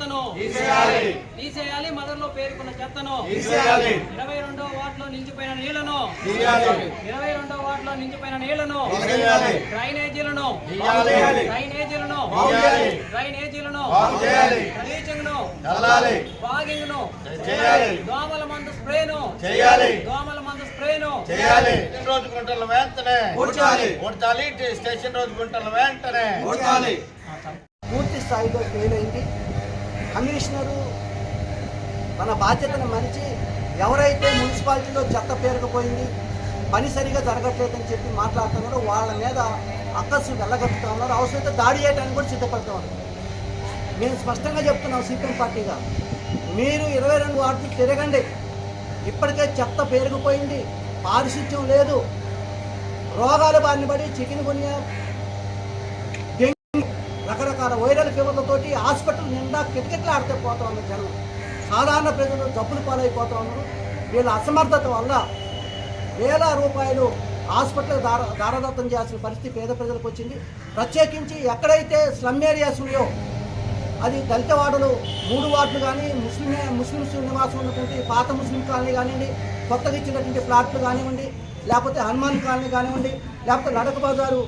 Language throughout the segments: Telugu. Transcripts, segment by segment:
చెత్తను. తీసేయాలి. మదర్లో పేర్కొన్న చెత్తను. ఇరవై రెండో వార్డులో నిలిచిపోయిన నీళ్ళను. ఇరవై రెండో వార్డులో నిలిచిపోయిన నీళ్ళను. డ్రైనేజీలను. డ్రైనేజీలను. డ్రైనేజీలను. బ్లీచింగ్ను ఫాగింగ్ను దోమల మందు స్ప్రేను. దోమల మందు స్ప్రేను. స్టేషన్ రోజు గుంటల వెంటనే. ఓడ్చాలి స్టేషన్ రోజు గుంటల వెంటనే. పూర్తి స్థాయిలో ఫెయిల్ అయింది. కమిషనరు తన బాధ్యతను మరిచి ఎవరైతే మున్సిపాలిటీలో చెత్త పేరుకుపోయింది పని సరిగా జరగట్లేదని చెప్పి మాట్లాడుతున్నారో వాళ్ళ మీద అక్కసు వెళ్ళగట్టుతా ఉన్నారు. అవసరమైతే దాడి చేయడానికి కూడా సిద్ధపడుతూ ఉన్నారు. మేము స్పష్టంగా చెప్తున్నాం సిపిఎం పార్టీగా. మీరు ఇరవై రెండు వార్డులు తిరగండి. ఇప్పటికే చెత్త పేరుకుపోయింది పారిశుధ్యం లేదు. రోగాల బారిన పడి చికెన్ గునియా రకరకాల వైరల్ ఫీవర్లతోటి హాస్పిటల్ నిండా కిటకిటలు ఆడితే పోతా ఉన్నారు జనం. సాధారణ ప్రజలు జబ్బులు పాలైపోతా ఉన్నారు వీళ్ళ అసమర్థత వల్ల వేల రూపాయలు హాస్పిటల్ దార దారదత్తం చేయాల్సిన పరిస్థితి పేద ప్రజలకు వచ్చింది. ప్రత్యేకించి ఎక్కడైతే స్లమ్ ఏరియాస్ ఉన్నాయో అది దళిత వార్డులు మూడు వార్డులు కానీ ముస్లిం ముస్లిమ్స్ నివాసం ఉన్నటువంటి పాత ముస్లిం కాలనీ కానివ్వండి కొత్తగా ఇచ్చినటువంటి ఫ్లాట్లు కానివ్వండి లేకపోతే హనుమాన్ కాలనీ కానివ్వండి లేకపోతే నడక బజారు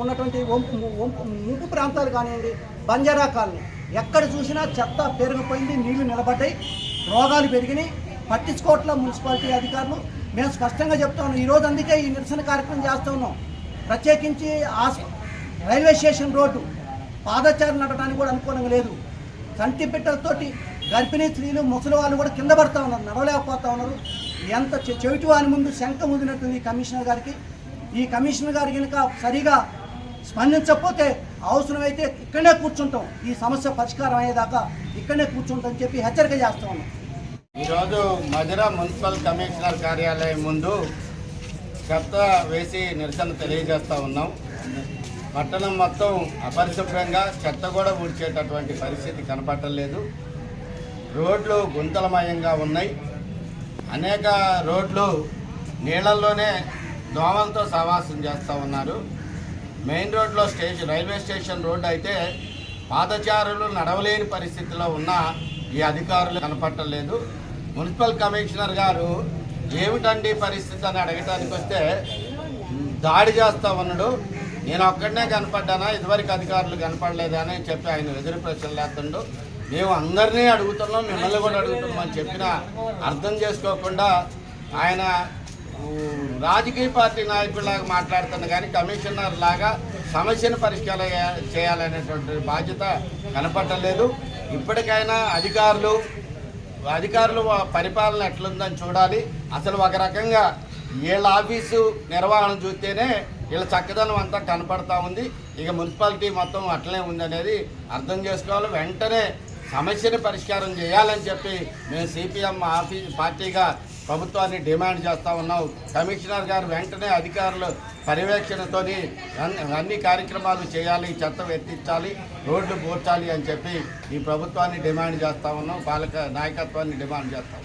ఉన్నటువంటి వంపు వంపు ముంపు ప్రాంతాలు కానివ్వండి బంజారా కాలనీ. ఎక్కడ చూసినా చెత్త పెరిగిపోయింది నీళ్ళు నిలబడ్డాయి రోగాలు పెరిగినాయి. పట్టించుకోవట్ల మున్సిపాలిటీ అధికారులు. మేము స్పష్టంగా చెప్తాను ఈరోజు అందుకే ఈ నిరసన కార్యక్రమం చేస్తూ ఉన్నాం. ప్రత్యేకించి రైల్వే స్టేషన్ రోడ్డు పాదచారి నడటానికి కూడా అనుకూలంగా లేదు. కంటి బిడ్డలతోటి గర్భిణీ స్త్రీలు ముసలి వాళ్ళు కూడా కింద పడతా ఉన్నారు నడవలేకపోతా ఉన్నారు. ఎంత చెవిటి వాని ముందు శంఖ ముదినట్టుంది కమిషనర్ గారికి. ఈ కమిషనర్ గారు కనుక సరిగా స్పందించకపోతే అవసరమైతే ఇక్కడనే కూర్చుంటాం. ఈ సమస్య పరిష్కారం అయ్యేదాకా ఇక్కడనే కూర్చుంటాం చెప్పి హెచ్చరిక చేస్తా ఉన్నాం. ఈరోజు మధుర మున్సిపల్ కమిషనర్ కార్యాలయం ముందు చెత్త వేసి నిరసన తెలియజేస్తా ఉన్నాం. పట్టణం మొత్తం అపరిశుభ్రంగా చెత్త కూడా ఊడ్చేటటువంటి పరిస్థితి కనపడలేదు రోడ్లు గుంతలమయంగా ఉన్నాయి. అనేక రోడ్లు నీళ్ళలోనే దోమలతో సహవాసం చేస్తూ ఉన్నారు. మెయిన్ రోడ్లో స్టేషన్ రైల్వే స్టేషన్ రోడ్డు అయితే పాదచారులు నడవలేని పరిస్థితిలో ఉన్న ఈ అధికారులు కనపట్టలేదు మున్సిపల్ కమిషనర్ గారు ఏమిటండి పరిస్థితి అని అడగటానికి వస్తే దాడి చేస్తా ఉన్నాడు. నేను ఒక్కడనే కనపడ్డానా? ఇదివరకు అధికారులు కనపడలేదని చెప్పి ఆయన ఎదురు ప్రశ్నలు లేస్తుండు మేము అందరినీ అడుగుతున్నాం మిమ్మల్ని కూడా అడుగుతున్నాం అని చెప్పినా అర్థం చేసుకోకుండా ఆయన రాజకీయ పార్టీ నాయకులాగా మాట్లాడుతున్న కానీ కమిషనర్ లాగా సమస్యను పరిష్కారం చేయాలనేటువంటి బాధ్యత కనపడలేదు ఇప్పటికైనా అధికారులు అధికారులు పరిపాలన ఎట్లుందని చూడాలి. అసలు ఒక రకంగా వీళ్ళ ఆఫీసు నిర్వహణ చూస్తేనే వీళ్ళ చక్కదనం అంతా కనపడతా ఉంది. ఇక మున్సిపాలిటీ మొత్తం అట్లనే ఉందనేది అర్థం చేసుకోవాలి. వెంటనే సమస్యను పరిష్కారం చేయాలని చెప్పి మేము సిపిఎం ఆఫీస్ పార్టీగా ప్రభుత్వాన్ని డిమాండ్ చేస్తా ఉన్నాం కమిషనర్ గారు వెంటనే అధికారులు పర్యవేక్షణతోని అన్ని కార్యక్రమాలు చేయాలి చెత్త ఎత్తించాలి రోడ్లు పూడ్చాలి అని చెప్పి ఈ ప్రభుత్వాన్ని డిమాండ్ చేస్తా ఉన్నాం పాలక నాయకత్వాన్ని డిమాండ్ చేస్తాం